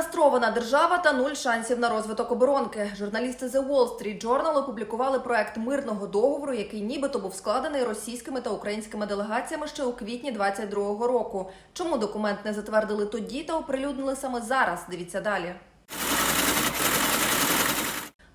Кастрована держава та нуль шансів на розвиток оборонки. Журналісти The Wall Street Journal опублікували проект мирного договору, який нібито був складений російськими та українськими делегаціями ще у квітні 22-го року. Чому документ не затвердили тоді та оприлюднили саме зараз? Дивіться далі.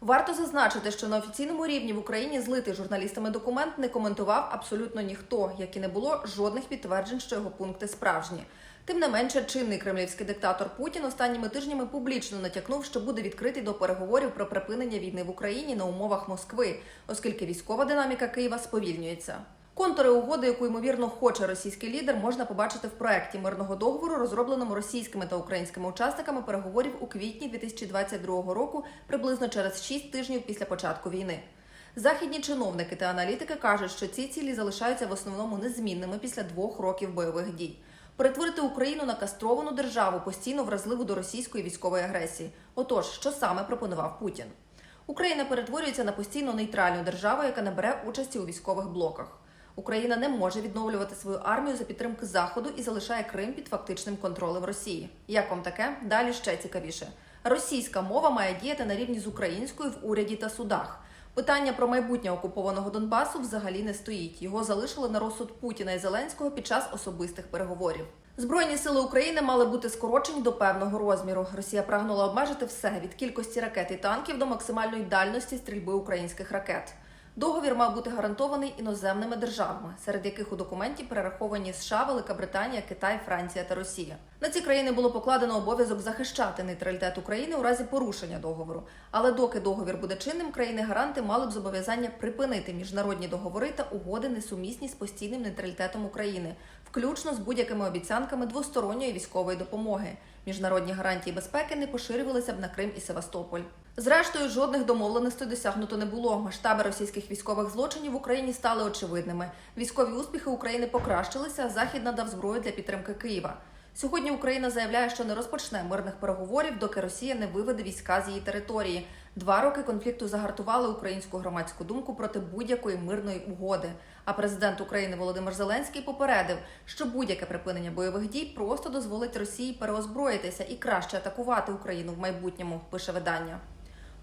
Варто зазначити, що на офіційному рівні в Україні злитий журналістами документ не коментував абсолютно ніхто, як і не було жодних підтверджень, що його пункти справжні. Тим не менше, чинний кремлівський диктатор Путін останніми тижнями публічно натякнув, що буде відкритий до переговорів про припинення війни в Україні на умовах Москви, оскільки військова динаміка Києва сповільнюється. Контури угоди, яку ймовірно хоче російський лідер, можна побачити в проекті мирного договору, розробленому російськими та українськими учасниками переговорів у квітні 2022 року, приблизно через 6 тижнів після початку війни. Західні чиновники та аналітики кажуть, що ці цілі залишаються в основному незмінними після двох років бойових дій. Перетворити Україну на кастровану державу постійно вразливу до російської військової агресії. Отож, що саме пропонував Путін? Україна перетворюється на постійно нейтральну державу, яка не бере участі у військових блоках. Україна не може відновлювати свою армію за підтримки заходу і залишає Крим під фактичним контролем Росії. Як вам таке? Далі ще цікавіше. Російська мова має діяти на рівні з українською в уряді та судах. Питання про майбутнє окупованого Донбасу взагалі не стоїть. Його залишили на розсуд Путіна і Зеленського під час особистих переговорів. Збройні сили України мали бути скорочені до певного розміру. Росія прагнула обмежити все від кількості ракет і танків до максимальної дальності стрільби українських ракет. Договір мав бути гарантований іноземними державами, серед яких у документі перераховані США, Велика Британія, Китай, Франція та Росія. На ці країни було покладено обов'язок захищати нейтралітет України у разі порушення договору. Але доки договір буде чинним, країни-гаранти мали б зобов'язання припинити міжнародні договори та угоди несумісні з постійним нейтралітетом України, включно з будь-якими обіцянками двосторонньої військової допомоги. Міжнародні гарантії безпеки не поширювалися б на Крим і Севастополь. Зрештою, жодних домовленостей досягнуто не було. Масштаби російських військових злочинів в Україні стали очевидними. Військові успіхи України покращилися. а Захід надав зброю для підтримки Києва. Сьогодні Україна заявляє, що не розпочне мирних переговорів, доки Росія не виведе війська з її території. Два роки конфлікту загартували українську громадську думку проти будь-якої мирної угоди. А президент України Володимир Зеленський попередив, що будь-яке припинення бойових дій просто дозволить Росії переозброїтися і краще атакувати Україну в майбутньому. Пише видання.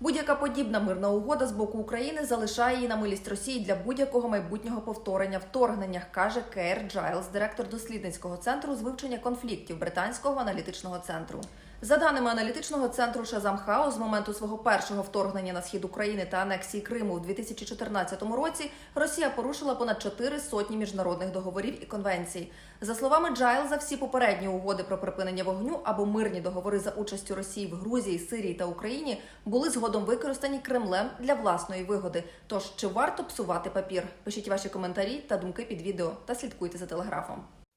Будь-яка подібна мирна угода з боку України залишає її на милість Росії для будь-якого майбутнього повторення вторгнення, каже Кейр Джайлз, директор дослідницького центру з вивчення конфліктів британського аналітичного центру. За даними аналітичного центру Шазам Хаус, з моменту свого першого вторгнення на схід України та анексії Криму у 2014 році Росія порушила понад чотири сотні міжнародних договорів і конвенцій. За словами Джайлза, всі попередні угоди про припинення вогню або мирні договори за участю Росії в Грузії, Сирії та Україні були згодом використані Кремлем для власної вигоди. Тож чи варто псувати папір? Пишіть ваші коментарі та думки під відео та слідкуйте за телеграфом.